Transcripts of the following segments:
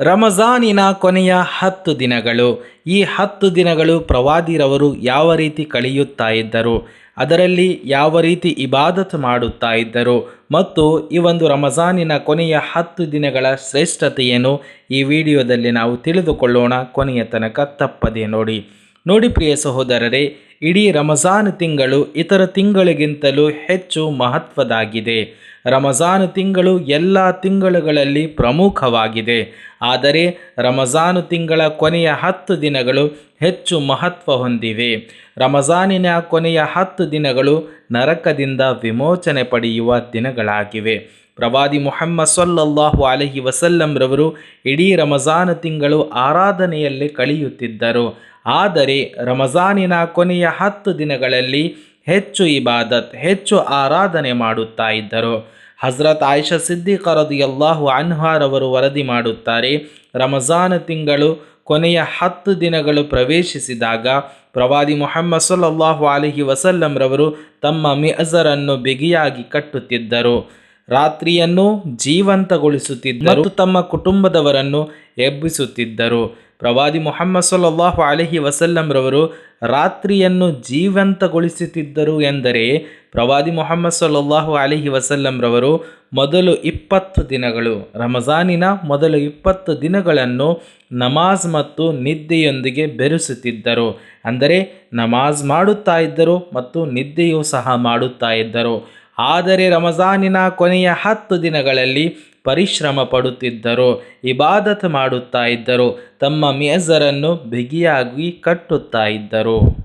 ರಮಜಾನಿನ ಕೊನೆಯ ಹತ್ತು ದಿನಗಳು. ಈ ಹತ್ತು ದಿನಗಳು ಪ್ರವಾದಿರವರು ಯಾವ ರೀತಿ ಕಳೆಯುತ್ತಾ ಇದ್ದರು? ಅದರಲ್ಲಿ ಯಾವ ರೀತಿ ಇಬಾದತ್ ಮಾಡುತ್ತಾ ಇದ್ದರು? ಮತ್ತು ಈ ಒಂದು ರಮಜಾನಿನ ಕೊನೆಯ ಹತ್ತು ದಿನಗಳ ಶ್ರೇಷ್ಠತೆಯನ್ನು ಈ ವಿಡಿಯೋದಲ್ಲಿ ನಾವು ತಿಳಿದುಕೊಳ್ಳೋಣ ಕೊನೆಯ ತನಕ ತಪ್ಪದೆ ನೋಡಿ. ನೋಡಿ ಪ್ರಿಯ ಸಹೋದರರೇ, ಇಡೀ ರಮಜಾನ್ ತಿಂಗಳು ಇತರ ತಿಂಗಳಿಗಿಂತಲೂ ಹೆಚ್ಚು ಮಹತ್ವದಾಗಿದೆ. ರಮಜಾನ್ ತಿಂಗಳು ಎಲ್ಲ ತಿಂಗಳುಗಳಲ್ಲಿ ಪ್ರಮುಖವಾಗಿದೆ. ಆದರೆ ರಮಜಾನು ತಿಂಗಳ ಕೊನೆಯ ಹತ್ತು ದಿನಗಳು ಹೆಚ್ಚು ಮಹತ್ವ ಹೊಂದಿವೆ. ರಮಜಾನಿನ ಕೊನೆಯ ಹತ್ತು ದಿನಗಳು ನರಕದಿಂದ ವಿಮೋಚನೆ ಪಡೆಯುವ ದಿನಗಳಾಗಿವೆ. ಪ್ರವಾದಿ ಮುಹಮ್ಮದ್ ಸೊಲ್ಲಲ್ಲಾಹು ಅಲಹಿ ವಸಲ್ಲಂರವರು ಇಡೀ ರಮಜಾನ್ ತಿಂಗಳು ಆರಾಧನೆಯಲ್ಲಿ ಕಳೆಯುತ್ತಿದ್ದರು. ಆದರೆ ರಮಜಾನಿನ ಕೊನೆಯ ಹತ್ತು ದಿನಗಳಲ್ಲಿ ಹೆಚ್ಚು ಇಬಾದತ್, ಹೆಚ್ಚು ಆರಾಧನೆ ಮಾಡುತ್ತಾ ಇದ್ದರು. ಹಜರತ್ ಆಯಿಷಾ ಸಿದ್ದಿಕರದು ಎಲ್ಲಾಹು ಅನ್ಹಾರವರು ವರದಿ ಮಾಡುತ್ತಾರೆ, ರಮಜಾನ್ ತಿಂಗಳು ಕೊನೆಯ ಹತ್ತು ದಿನಗಳು ಪ್ರವೇಶಿಸಿದಾಗ ಪ್ರವಾದಿ ಮೊಹಮ್ಮದ್ ಸಲ್ಲಾಹು ಅಲಹಿ ವಸಲ್ಲಂರವರು ತಮ್ಮ ಮಿಅಜರನ್ನು ಬಿಗಿಯಾಗಿ ಕಟ್ಟುತ್ತಿದ್ದರು. ರಾತ್ರಿಯನ್ನು ಜೀವಂತಗೊಳಿಸುತ್ತಿದ್ದರು ತಮ್ಮ ಕುಟುಂಬದವರನ್ನು ಎಬ್ಬಿಸುತ್ತಿದ್ದರು. ಪ್ರವಾದಿ ಮೊಹಮ್ಮದ್ ಸಲಹು ಅಲಹಿ ವಸಲ್ಲಂರವರು ರಾತ್ರಿಯನ್ನು ಜೀವಂತಗೊಳಿಸುತ್ತಿದ್ದರು ಎಂದರೆ ಪ್ರವಾದಿ ಮೊಹಮ್ಮದ್ ಸಲಹು ಅಲಹಿ ವಸಲ್ಲಂರವರು ಮೊದಲು ಇಪ್ಪತ್ತು ದಿನಗಳು, ರಮಜಾನಿನ ಮೊದಲು ಇಪ್ಪತ್ತು ದಿನಗಳನ್ನು ನಮಾಜ್ ಮತ್ತು ನಿದ್ದೆಯೊಂದಿಗೆ ಬೆರೆಸುತ್ತಿದ್ದರು. ಅಂದರೆ ನಮಾಜ್ ಮಾಡುತ್ತಾ ಇದ್ದರು ಮತ್ತು ನಿದ್ದೆಯೂ ಸಹ ಮಾಡುತ್ತಾ ಇದ್ದರು. ಆದರೆ ರಮಜಾನಿನ ಕೊನೆಯ ಹತ್ತು ದಿನಗಳಲ್ಲಿ ಪರಿಶ್ರಮ ಪಡುತ್ತಿದ್ದರು, ಇಬಾದತ್ ಮಾಡುತ್ತಾ ಇದ್ದರು, ತಮ್ಮ ಮೇಜರನ್ನು ಬಿಗಿಯಾಗಿ ಕಟ್ಟುತ್ತಾ ಇದ್ದರು.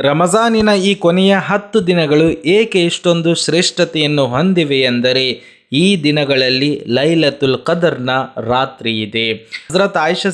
ರಮಜಾನಿನ ಈ ಕೊನೆಯ ಹತ್ತು ದಿನಗಳು ಏಕೆ ಇಷ್ಟೊಂದು ಶ್ರೇಷ್ಠತೆಯನ್ನು ಹೊಂದಿವೆ ಎಂದರೆ, ಈ ದಿನಗಳಲ್ಲಿ ಲೈಲತುಲ್ ಕದರ್ನ ರಾತ್ರಿ ಇದೆ. ಹಜರತ್ ಆಯಿಷಾ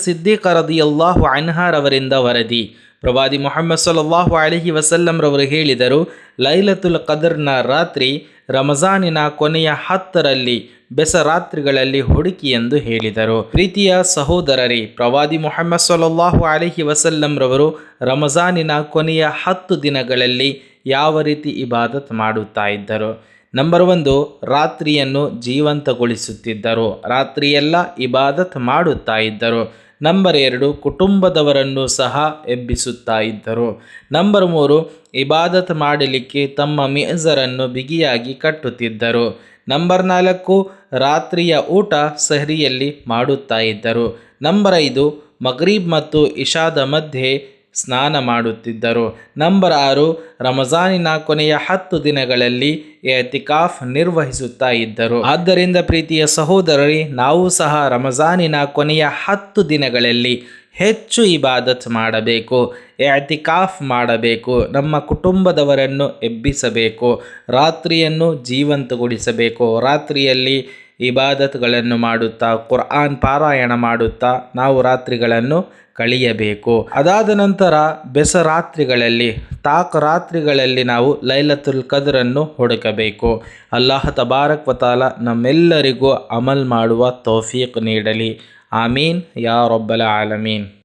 ಅಲ್ಲಾಹು ಅನ್ಹಾರ್ ಅವರಿಂದ ವರದಿ. ಪ್ರವಾದಿ ಮೊಹಮ್ಮದ್ ಸಲ್ಲಾಹು ಅಳಿಹಿ ವಸಲ್ಲಂರವರು ಹೇಳಿದರು, ಲೈಲತುಲ್ ಕದರ್ನ ರಾತ್ರಿ ರಮಜಾನಿನ ಕೊನೆಯ ಹತ್ತರಲ್ಲಿ ಬೆಸರಾತ್ರಿಗಳಲ್ಲಿ ಹುಡುಕಿ ಎಂದು ಹೇಳಿದರು. ಪ್ರೀತಿಯ ಸಹೋದರರಿ, ಪ್ರವಾದಿ ಮೊಹಮ್ಮದ್ ಸೊಲ್ಲಾಹು ಅಲಹಿ ವಸಲ್ಲಂರವರು ರಮಜಾನಿನ ಕೊನೆಯ ಹತ್ತು ದಿನಗಳಲ್ಲಿ ಯಾವ ರೀತಿ ಇಬಾದತ್ ಮಾಡುತ್ತಾ ಇದ್ದರು? ನಂಬರ್ ಒಂದು, ರಾತ್ರಿಯನ್ನು ಜೀವಂತಗೊಳಿಸುತ್ತಿದ್ದರು. ರಾತ್ರಿಯೆಲ್ಲ ಇಬಾದತ್ ಮಾಡುತ್ತಾ ಇದ್ದರು. ನಂಬರ್ ಎರಡು, ಕುಟುಂಬದವರನ್ನು ಸಹ ಎಬ್ಬಿಸುತ್ತಾ ಇದ್ದರು. ನಂಬರ್ ಮೂರು, ಇಬಾದತ್ ಮಾಡಲಿಕ್ಕೆ ತಮ್ಮ ಮೇಜರನ್ನು ಬಿಗಿಯಾಗಿ ಕಟ್ಟುತ್ತಿದ್ದರು. ನಂಬರ್ ನಾಲ್ಕು, ರಾತ್ರಿಯ ಊಟ ಸಹರಿಯಲ್ಲಿ ಮಾಡುತ್ತಾ ಇದ್ದರು. ನಂಬರ್ ಐದು, ಮಗ್ರೀಬ್ ಮತ್ತು ಇಶಾದ ಮಧ್ಯೆ ಸ್ನಾನ ಮಾಡುತ್ತಿದ್ದರು. ನಂಬರ್ ಆರು, ರಮಜಾನಿನ ಕೊನೆಯ ಹತ್ತು ದಿನಗಳಲ್ಲಿ ಎತಿಕಾಫ್ ನಿರ್ವಹಿಸುತ್ತಾ ಇದ್ದರು. ಆದ್ದರಿಂದ ಪ್ರೀತಿಯ ಸಹೋದರರಿ, ನಾವು ಸಹ ರಮಜಾನಿನ ಕೊನೆಯ ಹತ್ತು ದಿನಗಳಲ್ಲಿ ಹೆಚ್ಚು ಇಬಾದತ್ ಮಾಡಬೇಕು ಎತಿಕಾಫ್ ಮಾಡಬೇಕು, ನಮ್ಮ ಕುಟುಂಬದವರನ್ನು ಎಬ್ಬಿಸಬೇಕು, ರಾತ್ರಿಯನ್ನು ಜೀವಂತಗೊಳಿಸಬೇಕು. ರಾತ್ರಿಯಲ್ಲಿ ಇಬಾದತ್ಗಳನ್ನು ಮಾಡುತ್ತಾ, ಕುರ್ಆನ್ ಪಾರಾಯಣ ಮಾಡುತ್ತಾ ನಾವು ರಾತ್ರಿಗಳನ್ನು ಕಳೆಯಬೇಕು. ಅದಾದ ನಂತರ ಬೆಸರಾತ್ರಿಗಳಲ್ಲಿ, ತಾಕ ರಾತ್ರಿಗಳಲ್ಲಿ ನಾವು ಲೈಲತುಲ್ ಕದ್ರನ್ನು ಹುಡುಕಬೇಕು. ಅಲ್ಲಾಹ ತಬಾರಕ್ ವತಾಲ ನಮ್ಮೆಲ್ಲರಿಗೂ ಅಮಲ್ ಮಾಡುವ ತೌಫೀಕ್ ನೀಡಲಿ. آمين. يا رب العالمين.